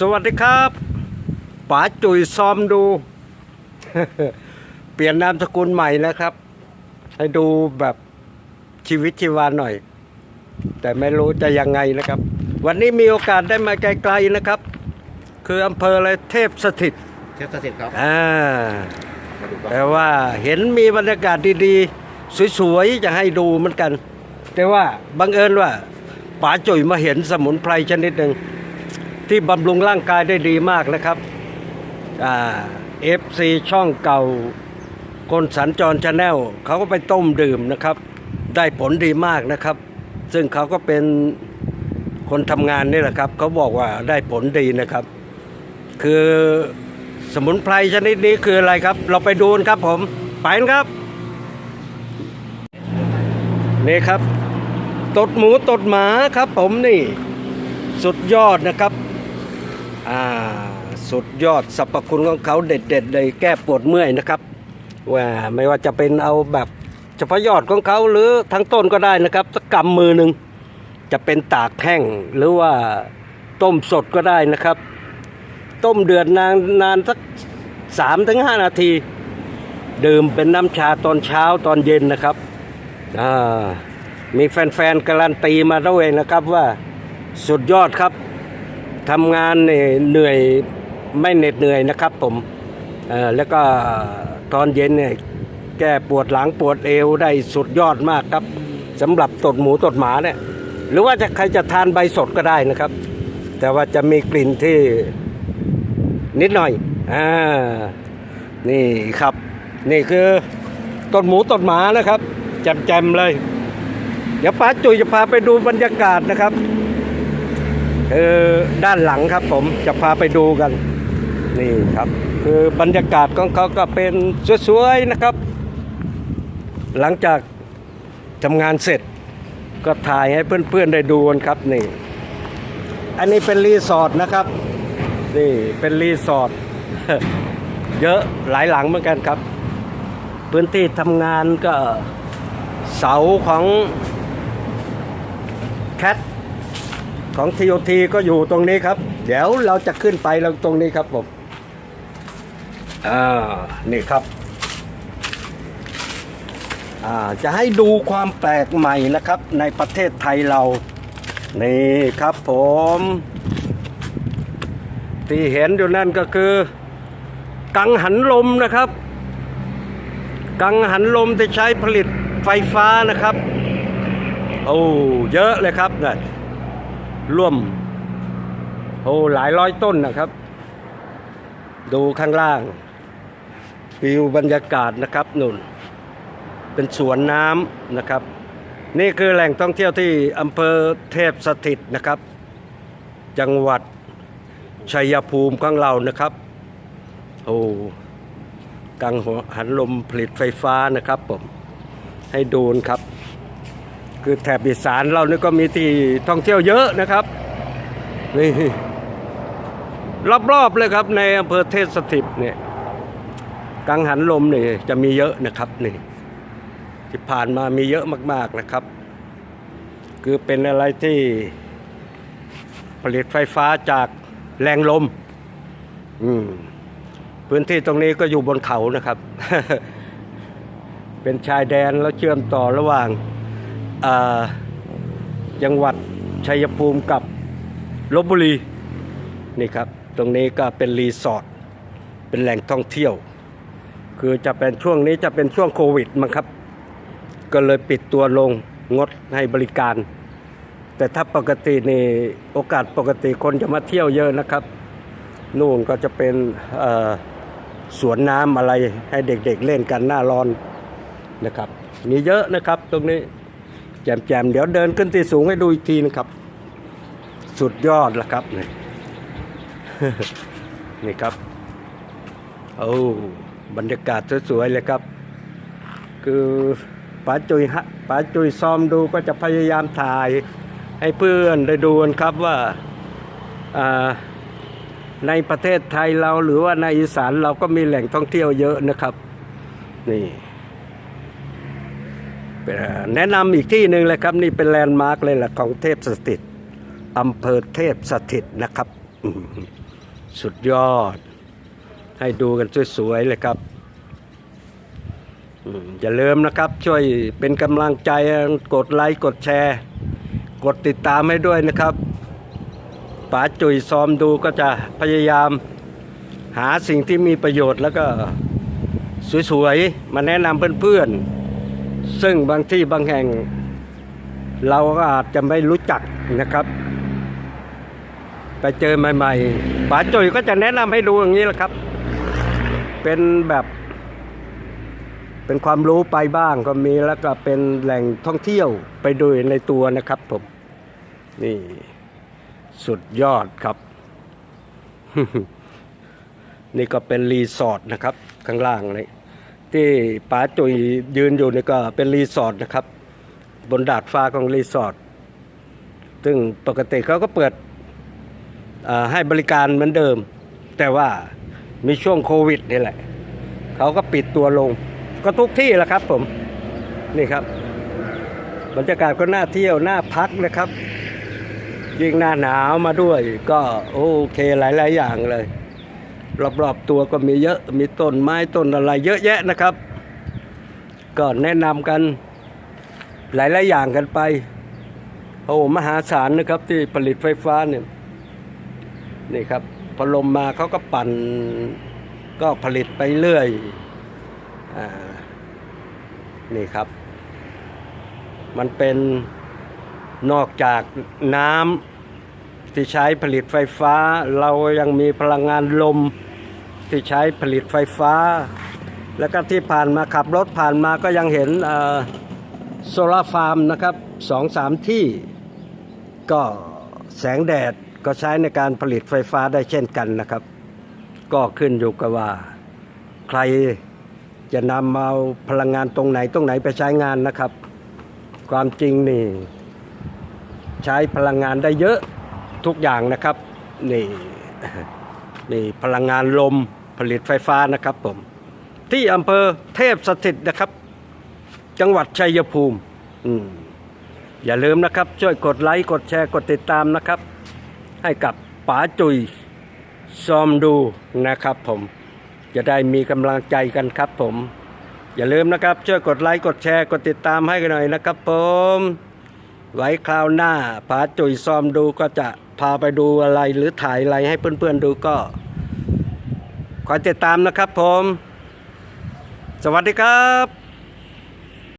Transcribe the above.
สวัสดีครับป๋าจุยซอมดู เปลี่ยนนามสกุลใหม่นะครับ ให้ดูแบบชีวิตชีวาหน่อย แต่ไม่รู้จะยังไงนะครับ วันนี้มีโอกาสได้มาไกลๆนะครับ คืออำเภออะไรเทพสถิตเชฟสถิตครับอ่ามาดูครับแต่ว่าเห็นมีบรรยากาศดีๆ สวยๆ จะให้ดูเหมือนกัน แต่ว่าบังเอิญว่าป๋าจุ๋ยมาเห็นสมุนไพรชนิดหนึ่ง ที่บำรุงร่างกายได้ดีมากนะครับเอฟซีช่องเก่า คนสัญจรชาแนลเขาก็ไปต้มดื่มนะครับ ได้ผลดีมากนะครับ ซึ่งเขาก็เป็นคนทำงานนี่แหละครับเขาบอกว่าได้ผลดีนะครับ คือสมุนไพรชนิดนี้คืออะไรครับ เราไปดูนครับผม ไปกันครับ นี่ครับ ตดหมูตดหมาครับผมนี่ สุดยอดนะครับ อ่าสุดยอดสรรพคุณของเขาเด็ดๆเลยแก้ปวดเมื่อยนะครับว่าไม่ว่าจะเป็นเอาแบบเฉพาะยอดของเขาหรือทั้งต้นก็ได้นะครับสักกำมือหนึ่งจะเป็นตากแห้งหรือว่าต้มสดก็ได้นะครับ ต้มเดือดนานนานสักสามถึงห้านาที ดื่มเป็นน้ำชาตอนเช้าตอนเย็นนะครับมีแฟนๆการันตีมาด้วยนะครับว่าสุดยอดครับ ทำงานเหนื่อยไม่เหน็ดเหนื่อยนะครับผมแล้วก็ตอนเย็นเนี่ยแก้ปวดหลังปวดเอวได้สุดยอดมากครับสำหรับตดหมูตดหมาเนี่ยหรือว่าจะใครจะทานใบสดก็ได้นะครับ แต่ว่าจะมีกลิ่นที่นิดหน่อยอ่านี่ครับ นี่คือต้นหมูต้นหมานะครับแจมๆเลย เดี๋ยวป้าจุยจะพาไปดูบรรยากาศนะครับคือ ด้านหลังครับผมจะพาไปดูกัน นี่ครับ คือบรรยากาศของเขาก็เป็นสวยๆนะครับ หลังจากทำงานเสร็จ ก็ถ่ายให้เพื่อนๆได้ดูกันครับนี่ อันนี้เป็นรีสอร์ทนะครับนี่เป็นรีสอร์ทเยอะหลายหลังเหมือนกันครับ พื้นที่ทำงานก็เสาของแคท ของทีโอทีก็อยู่ตรงนี้ครับ เดี๋ยวเราจะขึ้นไปเราตรงนี้ครับผมอ่านี่ครับอ่าจะให้ดูความแปลกใหม่นะครับ ในประเทศไทยเรา นี่ครับผม ที่เห็นอยู่นั่นก็คือ กังหันลมนะครับ กังหันลมที่ใช้ผลิตไฟฟ้านะครับ โอ้ เยอะเลยครับนะ ร่วมโอ้หลายร้อยต้นนะครับ ดูข้างล่างวิวบรรยากาศนะครับนุ่น เป็นสวนน้ำนะครับ นี่คือแหล่งท่องเที่ยวที่อำเภอเทพสถิตนะครับ จังหวัดชัยภูมิของเรานะครับโอ้กังหันลมผลิตไฟฟ้านะครับผมให้ดูนครับ คือแถบอีสานเรานี่ก็มีที่ท่องเที่ยวเยอะนะครับนี่รอบๆเลยครับในอำเภอเทพสถิตเนี่ยกังหันลมเนี่ยจะมีเยอะนะครับนี่ที่ผ่านมามีเยอะมาก ๆนะครับ คือเป็นอะไรที่ผลิตไฟฟ้าจากแรงลม อืมพื้นที่ตรงนี้ก็อยู่บนเขานะครับ เป็นชายแดนแล้วเชื่อมต่อระหว่าง จังหวัดชัยภูมิกับลบบุรีนี่ครับ ตรงนี้ก็เป็นรีสอร์ทเป็นแหล่งท่องเที่ยว คือจะเป็นช่วงนี้จะเป็นช่วงโควิดมั้งครับ ก็เลยปิดตัวลงงดให้บริการ แต่ถ้าปกตินี่โอกาสปกติคนจะมาเที่ยวเยอะนะครับ นู่นก็จะเป็นสวนน้ำอะไรให้เด็กๆเล่นกันหน้าร้อนนะครับ มีเยอะนะครับตรงนี้ แจมๆ เดี๋ยวเดินขึ้นที่สูงให้ดูอีกทีนะครับ สุดยอดละครับนี่นี่ครับโอ้บรรยากาศสวยๆเลยครับ คือป๋าจุยฮะป๋าจุยซ้อมดูก็จะพยายามถ่ายให้เพื่อนได้ดูนครับว่าในประเทศไทยเราหรือว่าในอีสานเราก็มีแหล่งท่องเที่ยวเยอะนะครับ นี่ แนะนำอีกที่หนึ่งเลยครับ นี่เป็นแลนด์มาร์กเลยแหละของเทพสถิตอำเภอเทพสถิตนะครับ สุดยอด ให้ดูกันสวยๆเลยครับอย่าลืมนะครับ ช่วยเป็นกำลังใจกดไลค์กดแชร์ กดติดตามให้ด้วยนะครับป๋าจุยซ้อมดูก็จะพยายาม หาสิ่งที่มีประโยชน์แล้วก็สวยๆ มาแนะนำเพื่อนๆ ซึ่งบางที่บางแห่ง เราก็อาจจะไม่รู้จักนะครับ ไปเจอใหม่ๆป๋าจุยก็จะแนะนำให้ดูอย่างนี้แหละครับ เป็นแบบ เป็นความรู้ไปบ้างก็มีแล้วก็เป็นแหล่งท่องเที่ยวไปดูในตัวนะครับผม นี่สุดยอดครับ นี่ก็เป็นรีสอร์ทนะครับ ข้างล่างเลย ที่ป๋าจุยยืนอยู่นี่ก็เป็นรีสอร์ทนะครับ บนดาดฟ้าของรีสอร์ทซึ่งปกติเขาก็เปิดให้บริการเหมือนเดิม แต่ว่ามีช่วงโควิดนี่แหละ เขาก็ปิดตัวลง ก็ทุกที่แหละครับผมนี่ครับ บรรยากาศก็น่าเที่ยวน่าพักนะครับยิ่งหน้าหนาวมาด้วย ก็โอเคหลาย ๆ อย่างเลย รอบๆตัวก็มีเยอะมีต้นไม้ต้นอะไรเยอะแยะนะครับ ก็แนะนำกันหลายๆอย่างกันไปโอ้มหาศาลนะครับที่ผลิตไฟฟ้าเนี่ยนี่ครับพอลมมาเขาก็ปั่นก็ผลิตไปเรื่อยอ่านี่ครับ มันเป็นนอกจากน้ำที่ใช้ผลิตไฟฟ้า เรายังมีพลังงานลม ที่ใช้ผลิตไฟฟ้า แล้วก็ที่ผ่านมาขับรถผ่านมาก็ยังเห็นโซลาร์ฟาร์มนะครับสองสามที่ก็แสงแดดก็ใช้ในการผลิตไฟฟ้าได้เช่นกันนะครับ ก็ขึ้นอยู่กับว่า ใครจะนำเอาพลังงานตรงไหนตรงไหนไปใช้งานนะครับ ความจริงนี่ ใช้พลังงานได้เยอะทุกอย่างนะครับนี่ นี่พลังงานลมผลิตไฟฟ้านะครับผม ที่อำเภอเทพสถิตนะครับ จังหวัดชัยภูมิอืมอย่าลืมนะครับ ช่วยกดไลค์ กดแชร์ กดติดตามนะครับ ให้กับป๋าจุยซอมดูนะครับผม จะได้มีกำลังใจกันครับผม อย่าลืมนะครับ ช่วยกดไลค์ กดแชร์ กดติดตามให้กันหน่อยนะครับผม ไว้คราวหน้าป๋าจุยซอมดูก็จะ พาไปดูอะไรหรือถ่ายอะไรให้เพื่อนๆดูก็ คอยติดตามนะครับผม สวัสดีครับ